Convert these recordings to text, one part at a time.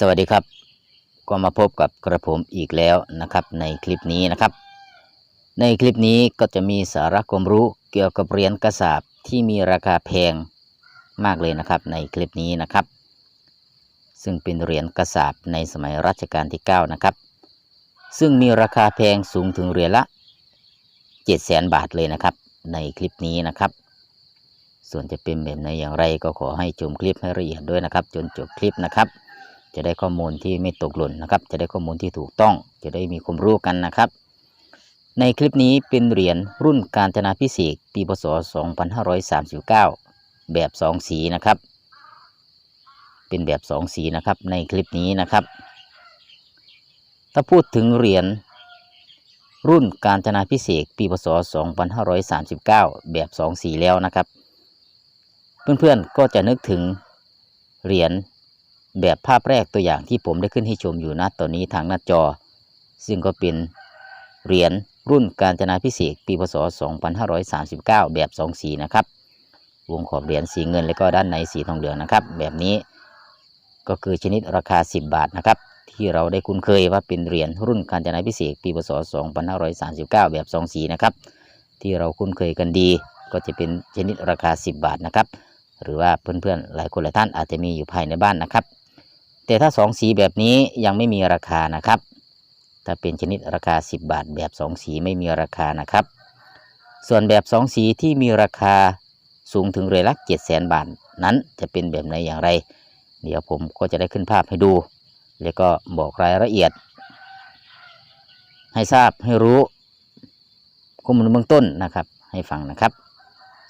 สวัสดีครับ ก็มาพบกับกระผมอีกแล้วนะครับ ในคลิปนี้นะครับ ในคลิปนี้ก็จะมีสาระความรู้เกี่ยวกับเหรียญกระสาบที่มีราคาแพงมากเลยนะครับ ในคลิปนี้นะครับ ซึ่งเป็นเหรียญกระสาบในสมัยรัชกาลที่ 9 นะครับ ซึ่งมีราคาแพงสูงถึงเหรียญละ7 0 0 0 0 0 บาทเลยนะครับ ในคลิปนี้นะครับ ส่วนจะเป็นแบบไหนอย่างไรก็ขอให้ชมคลิปให้ละเอียดด้วยนะครับ จนจบคลิปนะครับ จะได้ข้อมูลที่ไม่ตกหล่นนะครับ จะได้ข้อมูลที่ถูกต้อง จะได้มีความรู้กันนะครับ ในคลิปนี้เป็นเหรียญรุ่นการจนาพิเศษปีพศ 2539 แบบ 2 สีนะครับ เป็นแบบ 2 สีนะครับในคลิปนี้นะครับ ถ้าพูดถึงเหรียญรุ่นการจนาพิเศษปีพศ 2539 แบบ 2 สีแล้วนะครับ เพื่อนๆก็จะนึกถึงเหรียญ แบบภาพแรกตัวอย่างที่ผมได้ขึ้นให้ชมอยู่นะตอนนี้ทางหน้าจอ ซึ่งก็เป็นเหรียญรุ่นการจนาพิเศษปีพศ 2539 แบบ 2 สีนะครับ วงขอบเหรียญสีเงิน และก็ด้านในสีทองเหลืองนะครับ แบบนี้ก็คือชนิดราคา 10 บาทนะครับ ที่เราได้คุ้นเคยว่าเป็นเหรียญรุ่นการจนาพิเศษปีพศ 2539 แบบ 2 สีนะครับ ที่เราคุ้นเคยกันดี ก็จะเป็นชนิดราคา 10 บาทนะครับ หรือว่าเพื่อนๆหลายคนหลายท่านอาจจะมีอยู่ภายในบ้านนะครับ แต่ถ้าสองสีแบบนี้ยังไม่มีราคานะครับ ถ้าเป็นชนิดราคา 10 บาทแบบสองสีไม่มีราคานะครับ ส่วนแบบสองสีที่มีราคาสูงถึงเรอยละ7 0 0 0 0 0บาทนั้นจะเป็นแบบไหนอย่างไร เดี๋ยวผมก็จะได้ขึ้นภาพให้ดู แล้วก็บอกรายละเอียด ให้ทราบให้รู้ข้อมูลเบื้องต้นนะครับ ให้ฟังนะครับ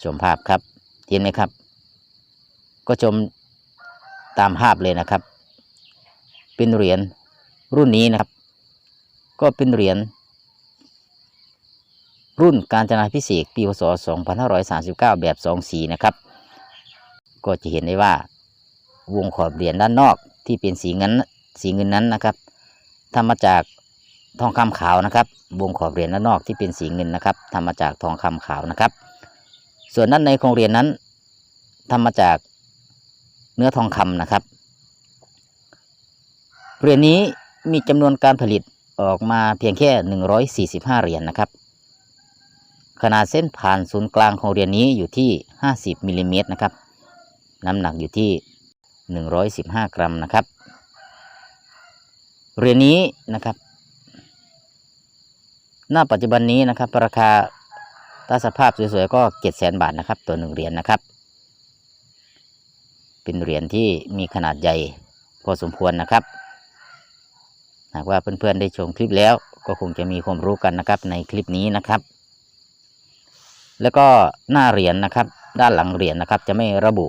ชมภาพครับเห็นไหมครับ ก็ชมตามภาพเลยนะครับ เป็นเหรียญรุ่นนี้นะครับ ก็เป็นเหรียญรุ่นการจนาพิเศษปีพศ 2539 แบบ2สีนะครับ ก็จะเห็นได้ว่าวงขอบเหรียญด้านนอกที่เป็นสีเงินสีเงินนั้นนะครับทำมาจากทองคำขาวนะครับ วงขอบเหรียญด้านนอกที่เป็นสีเงินนะครับทำมาจากทองคำขาวนะครับ ส่วนด้านในของเหรียญนั้นทำมาจากเนื้อทองคำนะครับ เหรียญนี้มีจำนวนการผลิตออกมาเพียงแค่ 145 เหรียญนนะครับ ขนาดเส้นผ่านศูนย์กลางของเหรียญนี้อยู่ที่ 50มิลลิเมตรนะครับ น้ำหนักอยู่ที่ 115 กรัมนะครับ เหรียญนี้นะครับ หน้าปัจจุบันนี้นะครับ ราคาถ้าสภาพสวยๆก็ 700,000 บาทนะครับ ตัวหนึ่งเหรียญนะครับ เป็นเหรียญที่มีขนาดใหญ่พอสมควรนะครับ หากว่าเพื่อนๆได้ชมคลิปแล้ว ก็คงจะมีความรู้กันนะครับในคลิปนี้นะครับ แล้วก็หน้าเหรียญนะครับ ด้านหลังเหรียญนะครับ จะไม่ระบุ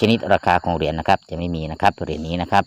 ชนิดราคาของเหรียญนะครับ จะไม่มีนะครับเหรียญนี้นะครับ